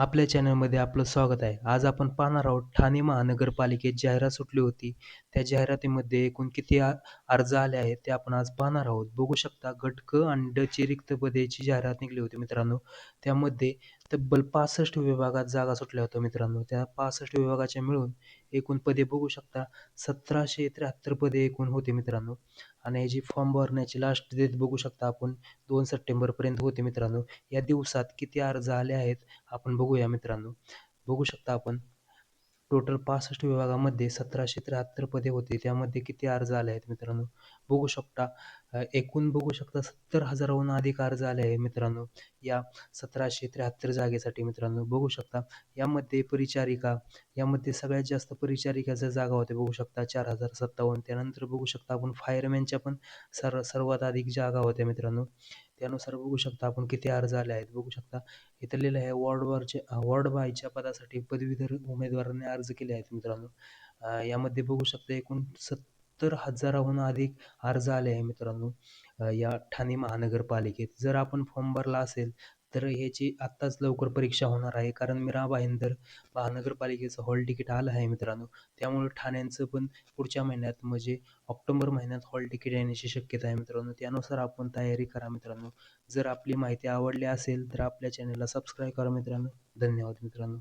आपल्या चॅनलमध्ये आपलं स्वागत आहे. आज आपण पाहणार आहोत ठाणे महानगरपालिकेत जाहिरात सुटली होती. त्या जाहिरातीमध्ये एकूण किती अर्ज आले आहेत ते आपण आज पाहणार आहोत. बघू शकता गटक आणि डची रिक्त पदेची जाहिरात निघली होती मित्रांनो. त्यामध्ये तब्बल पासष्ट विभागात जागा सुटल्या होत्या मित्रांनो. त्या पासष्ट विभागाच्या मिळून एकूण पदे बघू शकता. सतराशे त्र्याहत्तर पदे एकूण होते मित्रांनो. आणि ह्याची फॉर्म भरण्याची लास्ट डेट बघू शकता आपण दोन सप्टेंबरपर्यंत होते मित्रांनो. या दिवसात किती अर्ज आले आहेत आपण बघूया मित्रांनो. बघू शकता आपण. टोटल पासष्ट विभागामध्ये सतराशे त्र्याहत्तर पदे होते. त्यामध्ये किती अर्ज आले आहेत मित्रांनो? बघू शकता एकूण बघू शकता सत्तर हजाराहून अधिक अर्ज आले आहे मित्रांनो. या सतराशे त्र्याहत्तर जागेसाठी मित्रांनो बघू शकता. यामध्ये परिचारिका यामध्ये सगळ्यात जास्त परिचारिकाच्या जागा होत्या बघू शकता चार हजार सत्तावन्न. त्यानंतर बघू शकता आपण फायरमॅनच्या पण सर सर्वात अधिक जागा होत्या मित्रांनो. त्यानुसार बघू शकता आपण किती अर्ज आले आहेत. बघू शकता इथं लिहिलं आहे वॉर्डवरचे वॉर्ड बायच्या पदासाठी पदवीधर उमेदवारांनी अर्ज केले आहेत मित्रांनो. यामध्ये बघू शकता एकूण सत्तर हजाराहून अधिक अर्ज आले आहे मित्रांनो. या ठाणे महानगरपालिकेत. जर आपण फॉर्म भरला असेल तर ह्याची आत्ताच लवकर परीक्षा होणार आहे. कारण मीरा भाईंदर महानगरपालिकेचं हॉल तिकीट आलं आहे मित्रांनो. त्यामुळे ठाण्यांचं पण पुढच्या महिन्यात म्हणजे ऑक्टोबर महिन्यात हॉल तिकीट येण्याची शक्यता आहे मित्रांनो. त्यानुसार आपण तयारी करा मित्रांनो. जर आपली माहिती आवडली असेल तर आपल्या चॅनलला सबस्क्राईब करा मित्रांनो. धन्यवाद मित्रांनो.